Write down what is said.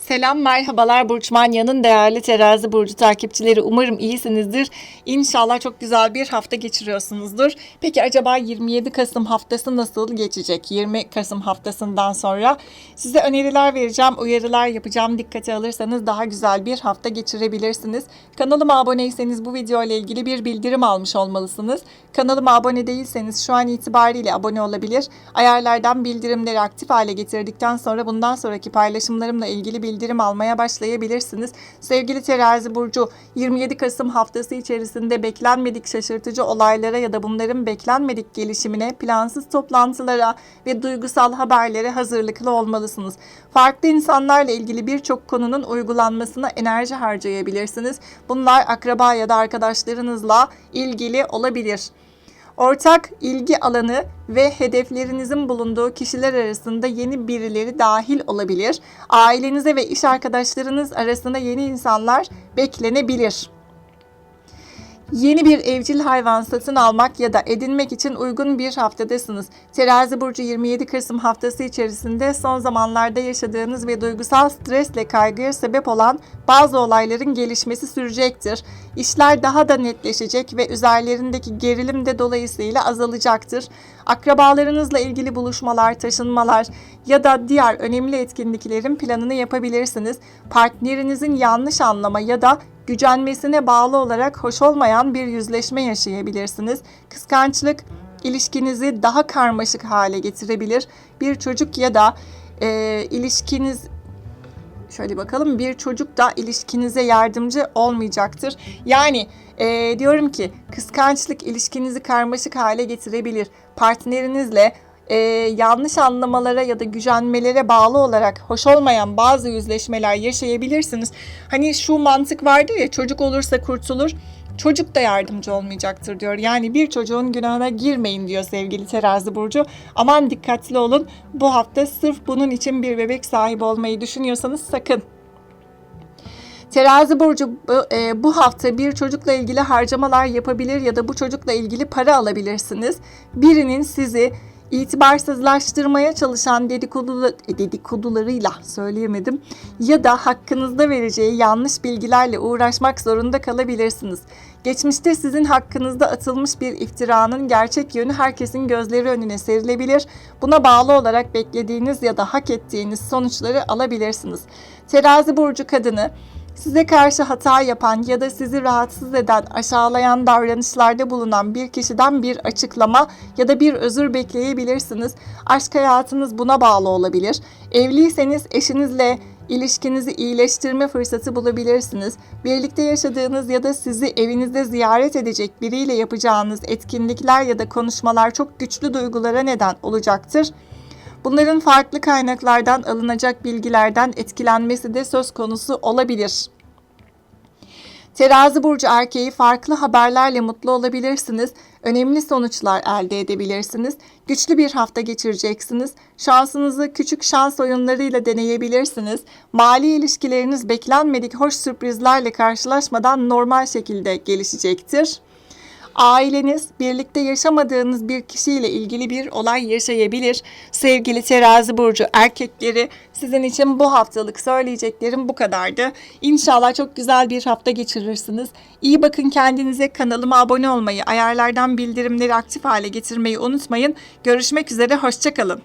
Selam merhabalar Burç Manya'nın değerli terazi burcu takipçileri. Umarım iyisinizdir. İnşallah çok güzel bir hafta geçiriyorsunuzdur. Peki acaba 27 Kasım haftası nasıl geçecek? 20 Kasım haftasından sonra size öneriler vereceğim, uyarılar yapacağım. Dikkate alırsanız daha güzel bir hafta geçirebilirsiniz. Kanalıma aboneyseniz bu video ile ilgili bir bildirim almış olmalısınız. Kanalıma abone değilseniz şu an itibariyle abone olabilir. Ayarlardan bildirimleri aktif hale getirdikten sonra bundan sonraki paylaşımlarımla ilgili bildirim almaya başlayabilirsiniz. Sevgili terazi burcu 27 Kasım haftası içerisinde beklenmedik şaşırtıcı olaylara ya da bunların beklenmedik gelişimine, plansız toplantılara ve duygusal haberlere hazırlıklı olmalısınız. Farklı insanlarla ilgili birçok konunun uygulanmasına enerji harcayabilirsiniz. Bunlar akraba ya da arkadaşlarınızla ilgili olabilir. Ortak ilgi alanı ve hedeflerinizin bulunduğu kişiler arasında yeni birileri dahil olabilir. Ailenize ve iş arkadaşlarınız arasında yeni insanlar beklenebilir. Yeni bir evcil hayvan satın almak ya da edinmek için uygun bir haftadasınız. Terazi burcu 27 Kasım haftası içerisinde son zamanlarda yaşadığınız ve duygusal stresle kaygıya sebep olan bazı olayların gelişmesi sürecektir. İşler daha da netleşecek ve üzerlerindeki gerilim de dolayısıyla azalacaktır. Akrabalarınızla ilgili buluşmalar, taşınmalar ya da diğer önemli etkinliklerin planını yapabilirsiniz. Partnerinizin yanlış anlama ya da gücenmesine bağlı olarak hoş olmayan bir yüzleşme yaşayabilirsiniz. Kıskançlık ilişkinizi daha karmaşık hale getirebilir. Bir çocuk ya da e, ilişkiniz şöyle bakalım bir çocuk da ilişkinize yardımcı olmayacaktır. Yani e, diyorum ki kıskançlık ilişkinizi karmaşık hale getirebilir. Partnerinizle e, yanlış anlamalara ya da gücenmelere bağlı olarak hoş olmayan bazı yüzleşmeler yaşayabilirsiniz. Hani şu mantık vardır ya çocuk olursa kurtulur. Çocuk da yardımcı olmayacaktır diyor. Yani bir çocuğun günahına girmeyin diyor sevgili terazi burcu. Aman dikkatli olun. Bu hafta sırf bunun için bir bebek sahibi olmayı düşünüyorsanız sakın. Terazi burcu bu, e, hafta bir çocukla ilgili harcamalar yapabilir ya da bu çocukla ilgili para alabilirsiniz. Birinin sizi itibarsızlaştırmaya çalışan dedikodu, dedikodularıyla söyleyemedim ya da hakkınızda vereceği yanlış bilgilerle uğraşmak zorunda kalabilirsiniz. Geçmişte sizin hakkınızda atılmış bir iftiranın gerçek yönü herkesin gözleri önüne serilebilir. Buna bağlı olarak beklediğiniz ya da hak ettiğiniz sonuçları alabilirsiniz. Terazi burcu kadını size karşı hata yapan ya da sizi rahatsız eden, aşağılayan davranışlarda bulunan bir kişiden bir açıklama ya da bir özür bekleyebilirsiniz. Aşk hayatınız buna bağlı olabilir. Evliyseniz eşinizle ilişkinizi iyileştirme fırsatı bulabilirsiniz. Birlikte yaşadığınız ya da sizi evinizde ziyaret edecek biriyle yapacağınız etkinlikler ya da konuşmalar çok güçlü duygulara neden olacaktır. Bunların farklı kaynaklardan alınacak bilgilerden etkilenmesi de söz konusu olabilir. Terazi burcu erkeği farklı haberlerle mutlu olabilirsiniz. Önemli sonuçlar elde edebilirsiniz. Güçlü bir hafta geçireceksiniz. Şansınızı küçük şans oyunlarıyla deneyebilirsiniz. Mali ilişkileriniz beklenmedik hoş sürprizlerle karşılaşmadan normal şekilde gelişecektir. Aileniz birlikte yaşamadığınız bir kişiyle ilgili bir olay yaşayabilir. Sevgili terazi burcu erkekleri sizin için bu haftalık söyleyeceklerim bu kadardı. İnşallah çok güzel bir hafta geçirirsiniz. İyi bakın kendinize kanalıma abone olmayı, ayarlardan bildirimleri aktif hale getirmeyi unutmayın. Görüşmek üzere, hoşçakalın.